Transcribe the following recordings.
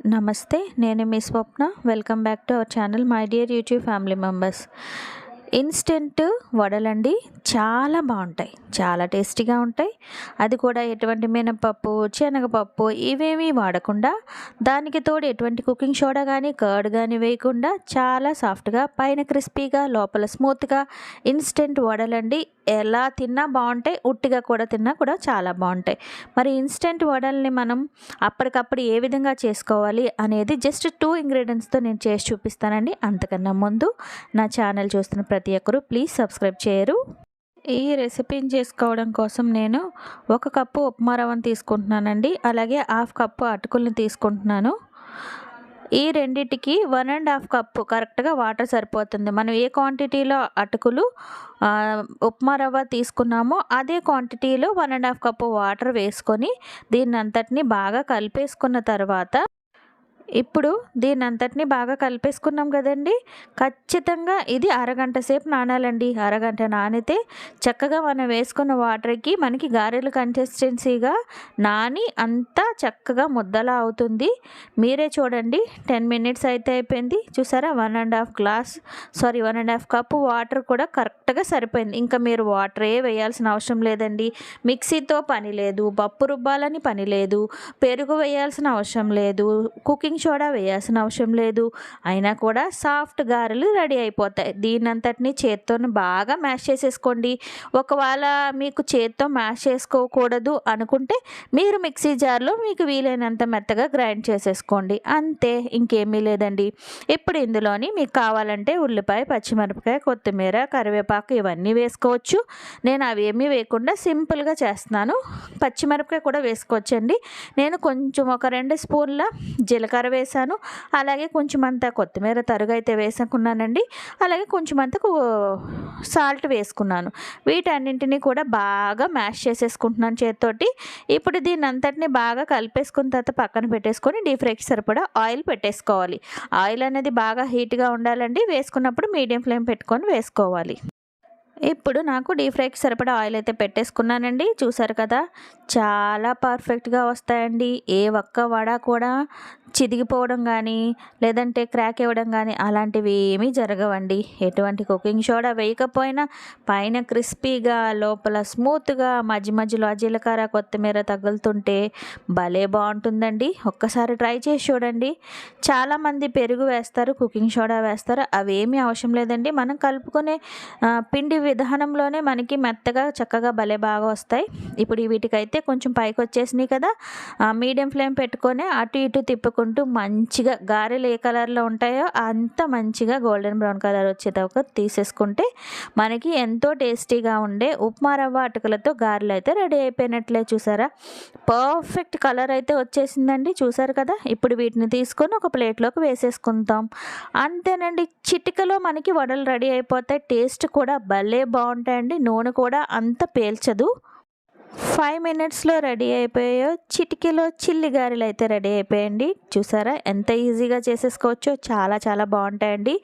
నమస్తే నేను మీ Swapna. Welcome back to our channel my dear YouTube family members. Instant వడలండి చాలా బాగుంటాయి. చాలా టేస్టీగా ఉంటాయి. అది కూడా ఎటువంటి మినపప్పు శనగపప్పు ఇవేమీ వాడకుండా దానికి తోడు ఎటువంటి కుకింగ్ సోడా కానీ కర్డ్ కానీ వేయకుండా చాలా సాఫ్ట్గా పైన క్రిస్పీగా లోపల స్మూత్గా ఇన్స్టెంట్ వడలండి. ఎలా తిన్నా బాగుంటాయి ఉట్టిగా కూడా తిన్నా కూడా చాలా బాగుంటాయి. మరి ఇన్స్టెంట్ వడల్ని మనం అప్పటికప్పుడు ఏ విధంగా చేసుకోవాలి అనేది జస్ట్ టూ ఇంగ్రీడియంట్స్తో నేను చేసి చూపిస్తానండి. అంతకన్నా ముందు నా ఛానల్ చూస్తున్న ప్రతి ప్రతి ఒక్కరూ ప్లీజ్ సబ్స్క్రైబ్ చేయరు. ఈ రెసిపీని చేసుకోవడం కోసం నేను ఒక కప్పు ఉప్మా రవ్వను తీసుకుంటున్నానండి. అలాగే హాఫ్ కప్పు అటుకుల్ని తీసుకుంటున్నాను. ఈ రెండిటికి వన్ అండ్ హాఫ్ కప్పు కరెక్ట్గా వాటర్ సరిపోతుంది. మనం ఏ క్వాంటిటీలో అటుకులు ఉప్మా రవ్వ తీసుకున్నామో అదే క్వాంటిటీలో one and half cup water వేసుకొని దీన్ని అంతటిని బాగా కలిపేసుకున్న తర్వాత ఇప్పుడు దీని అంతటిని బాగా కలిపేసుకున్నాం కదండి. ఖచ్చితంగా ఇది అరగంట సేపు నానాలండి. అరగంట నానితే చక్కగా మనం వేసుకున్న వాటర్కి మనకి గారెలు కన్సిస్టెన్సీగా నాని అంతా చక్కగా ముద్దలా అవుతుంది. మీరే చూడండి. టెన్ మినిట్స్ అయితే అయిపోయింది. చూసారా? One and half glass sorry one and half cup water కూడా కరెక్ట్గా సరిపోయింది. ఇంకా మీరు వాటరే వేయాల్సిన అవసరం లేదండి. మిక్సీతో పని లేదు. పప్పు రుబ్బాలని పని లేదు. పెరుగు వేయాల్సిన అవసరం లేదు. కుకింగ్ సోడా వేయాల్సిన అవసరం లేదు. అయినా కూడా సాఫ్ట్ గారెలు రెడీ అయిపోతాయి. దీనంతటిని చేత్తో బాగా మ్యాష్ చేసేసుకోండి. ఒకవేళ మీకు చేత్తో మ్యాష్ చేసుకోకూడదు అనుకుంటే మీరు మిక్సీ జార్లో మీకు వీలైనంత మెత్తగా గ్రైండ్ చేసేసుకోండి. అంతే ఇంకేమీ లేదండి. ఇప్పుడు ఇందులోని మీకు కావాలంటే ఉల్లిపాయ పచ్చిమిరపకాయ కొత్తిమీర కరివేపాకు ఇవన్నీ వేసుకోవచ్చు. నేను అవేమీ వేయకుండా సింపుల్గా చేస్తున్నాను. పచ్చిమిరపకాయ కూడా వేసుకోవచ్చండి. నేను కొంచెం ఒక రెండు స్పూన్ల జీలకర్ర వేసాను అలాగే కొంచెం అంత కొత్తిమీర తరుగు అయితే వేసుకున్నానండి. అలాగే కొంచెం అంతకు సాల్ట్ వేసుకున్నాను. వీటన్నింటినీ కూడా బాగా మ్యాష్ చేసేసుకుంటున్నాను చేతితోటి. ఇప్పుడు దీన్ని అంతటిని బాగా కలిపేసుకున్న తర్వాత పక్కన పెట్టేసుకొని డీప్ ఫ్రైకి సరిపడా ఆయిల్ పెట్టేసుకోవాలి. ఆయిల్ అనేది బాగా హీట్గా ఉండాలండి. వేసుకున్నప్పుడు మీడియం ఫ్లేమ్ పెట్టుకొని వేసుకోవాలి. ఇప్పుడు నాకు డీప్ ఫ్రైకి సరిపడా ఆయిల్ అయితే పెట్టేసుకున్నానండి. చూసారు కదా? చాలా పర్ఫెక్ట్గా వస్తాయండి. ఏ ఒక్క వడ కూడా చిదిగిపోవడం కానీ లేదంటే క్రాక్ ఇవ్వడం కానీ అలాంటివి ఏమీ జరగవండి. ఎటువంటి కుకింగ్ సోడా వేయకపోయినా పైన క్రిస్పీగా లోపల స్మూత్గా మధ్య మధ్యలో జీలకర్ర కొత్తిమీర తగులుతుంటే భలే బాగుంటుందండి. ఒక్కసారి ట్రై చేసి చూడండి. చాలామంది పెరుగు వేస్తారు కుకింగ్ సోడా వేస్తారు. అవేమీ అవసరం లేదండి. మనం కలుపుకునే పిండి విధానంలోనే మనకి మెత్తగా చక్కగా భలే బాగా వస్తాయి. ఇప్పుడు వీటికైతే కొంచెం పైకి వచ్చేసినాయి కదా. ఆ, మీడియం ఫ్లేమ్ పెట్టుకొని అటు ఇటు తిప్పుకుంటూ మంచిగా గారెలు ఏ కలర్లో ఉంటాయో అంత మంచిగా గోల్డెన్ బ్రౌన్ కలర్ వచ్చేదాకా తీసేసుకుంటే మనకి ఎంతో టేస్టీగా ఉండే ఉప్మా రవ్వ అటుకలతో గారెలు అయితే రెడీ అయిపోయినట్లే చూసారా. పర్ఫెక్ట్ కలర్ అయితే వచ్చేసిందండి చూసారు కదా. ఇప్పుడు వీటిని తీసుకొని ఒక ప్లేట్లోకి వేసేసుకుంటాం అంతేనండి చిటికలో మనకి వడలు రెడీ అయిపోతాయి. టేస్ట్ కూడా భలే బాగుంటాయండి. నూనె కూడా అంత పేల్చదు. ఫైవ్ మినిట్స్లో రెడీ అయిపోయాయో చిటికీలో చిల్లి గారెలు అయితే రెడీ అయిపోయండి చూసారా? ఎంత ఈజీగా చేసేసుకోవచ్చో చాలా చాలా బాగుంటాయండి.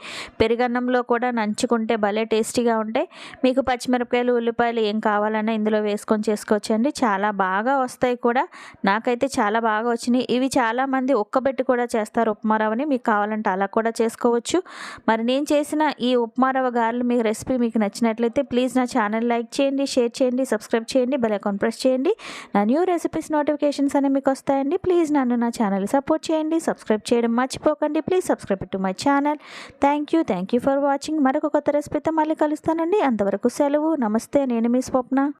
పెరుగన్నంలో కూడా నంచుకుంటే భలే టేస్టీగా ఉంటాయి. మీకు పచ్చిమిరపకాయలు ఉల్లిపాయలు ఏం కావాలన్నా ఇందులో వేసుకొని చేసుకోవచ్చండి. చాలా బాగా వస్తాయి కూడా. నాకైతే చాలా బాగా వచ్చినాయి. ఇవి చాలామంది ఒక్కబెట్టి కూడా చేస్తారు ఉప్మా రవ్వని. మీకు కావాలంటే అలా కూడా చేసుకోవచ్చు. మరి నేను చేసిన ఈ ఉప్మా రవ్వ గారెలు మీకు రెసిపీ మీకు నచ్చినట్లయితే ప్లీజ్ నా ఛానల్ లైక్ చేయండి షేర్ చేయండి సబ్స్క్రైబ్ చేయండి. బెల్ ఐకాన్ ప్రెస్ చేయండి. నా న్యూ రెసిపీస్ నోటిఫికేషన్స్ అనేవి మీకు వస్తాయండి. ప్లీజ్ నన్ను నా ఛానల్ సపోర్ట్ చేయండి. సబ్స్క్రైబ్ చేయడం మర్చిపోకండి. Please subscribe to my channel thank you thank you for watching మరొక కొత్త రెసిపీతో మళ్ళీ కలుస్తానండి. అంతవరకు సెలవు. నమస్తే. నేను మీ స్వప్న.